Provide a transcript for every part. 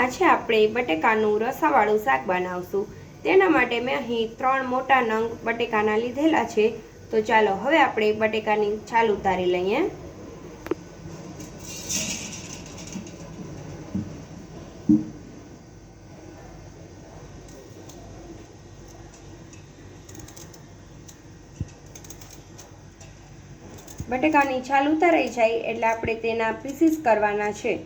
આજે આપણે બટેકાનું રસાવાળું શાક બનાવશું. તેના માટે મેં અહીં ત્રણ મોટા નંગ બટેકાના લીધેલા છે. તો ચાલો હવે આપણે બટેકાની છાલ ઉતારી લઈએ. બટેકાની છાલ ઉતારાઈ જાય એટલે આપણે તેના પીસીસ કરવાના છે.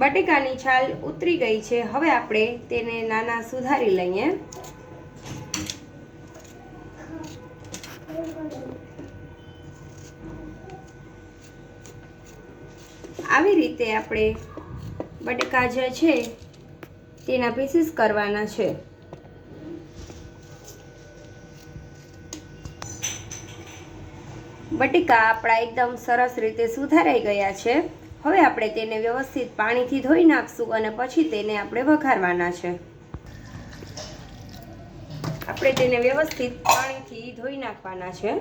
બટેકાની છાલ ઉતરી ગઈ છે. હવે આપણે તેને નાના સુધારી લઈએ. આવી રીતે આપણે બટેકા જે છે, તેના પીસીસ કરવાના છે. બટેકા આપણા એકદમ સરસ રીતે સુધારાઈ ગયા છે. હવે આપણે તેને વ્યવસ્થિત પાણીથી ધોઈ નાખશું અને પછી તેને આપણે વઘારવાના છે. આપણે તેને વ્યવસ્થિત પાણીથી ધોઈ નાખવાના છે.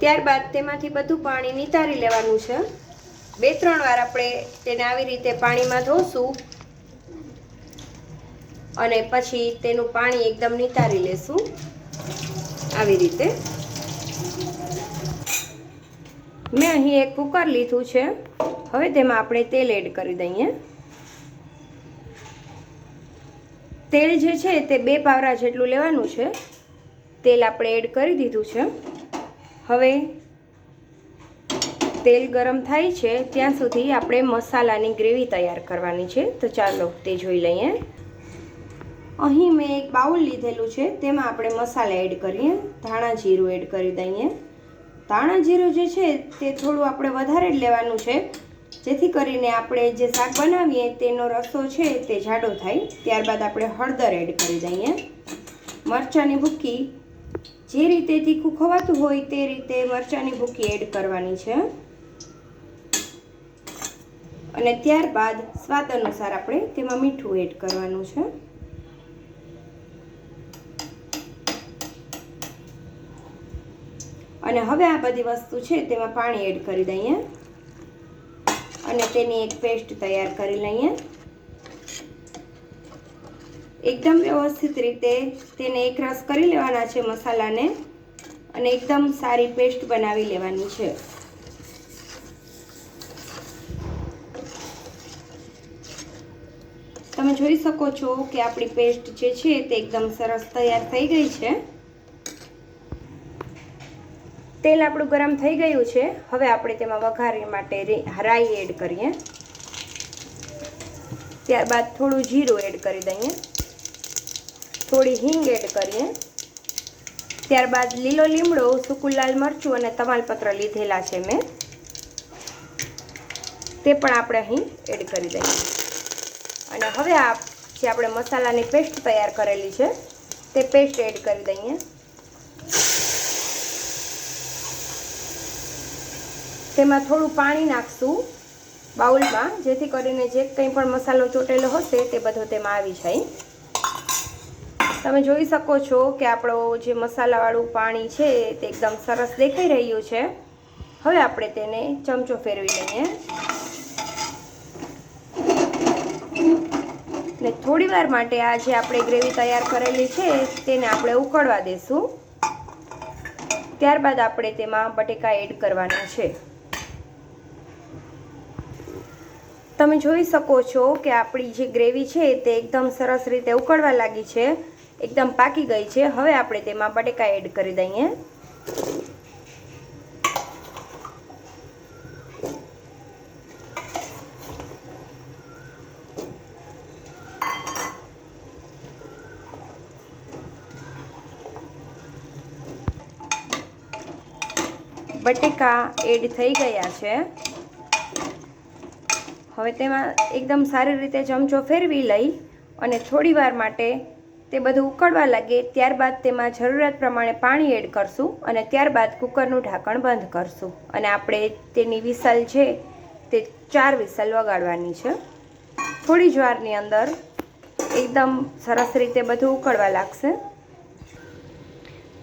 ત્યારબાદ તેમાંથી બધું પાણી નિતારી લેવાનું છે. બે ત્રણ વાર આપણે તેને આવી રીતે પાણીમાં ધોશું અને પછી તેનું પાણી એકદમ નિતારી લેશું. આવી રીતે. મેં અહીં એક કુકર લીધું છે. હવે તેમાં આપણે તેલ એડ કરી દઈએ. તેલ જે છે તે બે પાવરા જેટલું લેવાનું છે. તેલ આપણે એડ કરી દીધું છે. હવે તેલ ગરમ થાય છે ત્યાં સુધી આપણે મસાલાની ગ્રેવી તૈયાર કરવાની છે. તો ચાલો તે જોઈ લઈએ. અહીં મેં એક બાઉલ લીધેલું છે. તેમાં આપણે મસાલા એડ કરીએ. ધાણા જીરું એડ કરી દઈએ. ધાણા જીરું જે છે તે થોડું આપણે વધારે જ લેવાનું છે. જેથી કરીને આપણે જે શાક બનાવીએ તેનો રસો છે તે જાડો થાય. ત્યારબાદ આપણે હળદર એડ કરી દઈએ. મરચાંની ભૂકી જે રીતે તીખું ખવાતું હોય તે રીતે મરચાંની ભૂકી એડ કરવાની છે. અને ત્યારબાદ સ્વાદ અનુસાર આપણે તેમાં મીઠું એડ કરવાનું છે. અને હવે આ બધી વસ્તુ છે તેમાં પાણી એડ કરી દઈએ. અને તેની એક પેસ્ટ તૈયાર કરી લઈએ. એકદમ વ્યવસ્થિત રીતે તેને એક રસ કરી લેવાના છે મસાલાને અને એકદમ સારી પેસ્ટ બનાવી લેવાની છે. તમે જોઈ શકો છો કે આપણી પેસ્ટ જે છે તે એકદમ સરસ તૈયાર થઈ ગઈ છે. તેલ આપણું ગરમ થઈ ગયું છે. હવે આપણે તેમાં વઘારી માટે રાઈ એડ કરીએ. ત્યારબાદ થોડું જીરું એડ કરી દઈએ. થોડી હિંગ એડ કરીએ. ત્યારબાદ લીલો લીમડો, સૂકું લાલ મરચું અને તમાલપત્ર લીધેલા છે મેં. તે પણ આપણે અહીં એડ કરી દઈએ. અને હવે આ જે આપણે મસાલાની પેસ્ટ તૈયાર કરેલી છે, તે પેસ્ટ એડ કરી દઈએ. તેમાં થોડું પાણી નાખશું બાઉલમાં, જેથી કરીને જે કંઈ પણ મસાલો ચોટેલો હશે તે બધો તેમાં આવી જાય. તમે જોઈ શકો છો કે આપણો જે મસાલાવાળું પાણી છે તે એકદમ સરસ દેખાઈ રહ્યું છે. હવે આપણે તેને ચમચો ફેરવી લઈએ. ને થોડી વાર માટે આ જે આપણે ગ્રેવી તૈયાર કરેલી છે તેને આપણે ઉકળવા દેશું. ત્યારબાદ આપણે તેમાં બટેકા એડ કરવાના છે. તમે જોઈ શકો છો કે આપણી જે ગ્રેવી છે તે એકદમ સરસ રીતે ઉકળવા લાગી છે, એકદમ પાકી ગઈ છે. હવે આપણે તેમાં બટેકા એડ કરી દઈએ. બટેકા એડ થઈ ગયા છે. હવે તેમાં એકદમ સારી રીતે ચમચો ફેરવી લઈ અને થોડી વાર માટે તે બધું ઉકળવા લાગે, ત્યારબાદ તેમાં જરૂરિયાત પ્રમાણે પાણી એડ કરશું અને ત્યારબાદ કુકરનું ઢાંકણ બંધ કરશું. અને આપણે તેની વિસલ છે તે ચાર વિસલ વગાડવાની છે. થોડી જ વારની અંદર એકદમ સરસ રીતે બધું ઉકળવા લાગશે.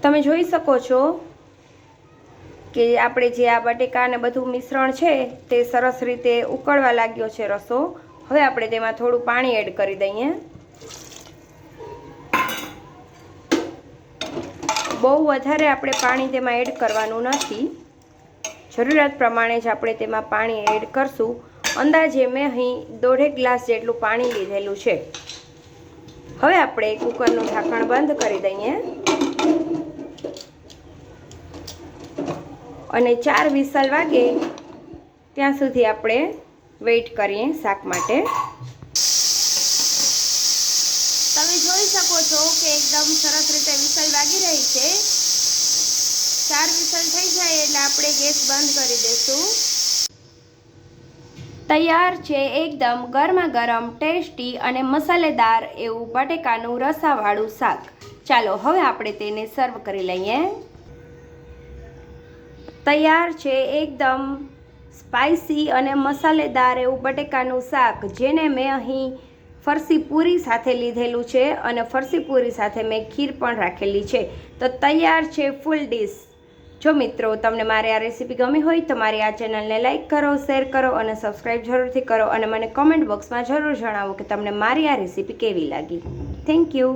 તમે જોઈ શકો છો કે આપણે જે આ બટેકા અને બધું મિશ્રણ છે, તે સરસ રીતે ઉકળવા લાગ્યો છે રસો. હવે આપણે તેમાં થોડું પાણી એડ કરી દઈએ. બહુ વધારે આપણે પાણી તેમાં એડ કરવાનું નથી. જરૂરિયાત પ્રમાણે જ આપણે તેમાં પાણી એડ કરશું. અંદાજે મેં અહીં દોઢેક ગ્લાસ જેટલું પાણી લીધેલું છે. હવે આપણે કુકરનું ઢાંકણ બંધ કરી દઈએ. અને ચાર વિસલ વાગે ત્યાં સુધી આપણે વેઇટ કરીએ શાક માટે. તમે જોઈ શકો છો કે એકદમ સરસ રીતે વિસલ વાગી રહી છે. ચાર વિસલ થઈ જાય એટલે આપણે ગેસ બંધ કરી દઈશું તૈયાર છે એકદમ ગરમા ગરમ ટેસ્ટી અને મસાલેદાર એવું બટેકાનું રસાવાળું શાક. ચાલો હવે આપણે તેને સર્વ કરી લઈએ. તૈયાર છે એકદમ સ્પાઇસી અને મસાલેદાર એવું બટેકાનું શાક, જેને મેં અહીં ફરસી પૂરી સાથે લીધેલું છે અને ફરસી પૂરી સાથે મેં ખીર પણ રાખેલી છે. તો તૈયાર છે ફૂલ ડીશ જો મિત્રો તમને મારી આ રેસીપી ગમી હોય તો મારી આ ચેનલને લાઇક કરો શેર કરો અને સબસ્ક્રાઈબ જરૂરથી કરો અને મને કોમેન્ટ બોક્સમાં જરૂર જણાવો કે તમને મારી આ રેસીપી કેવી લાગી. Thank you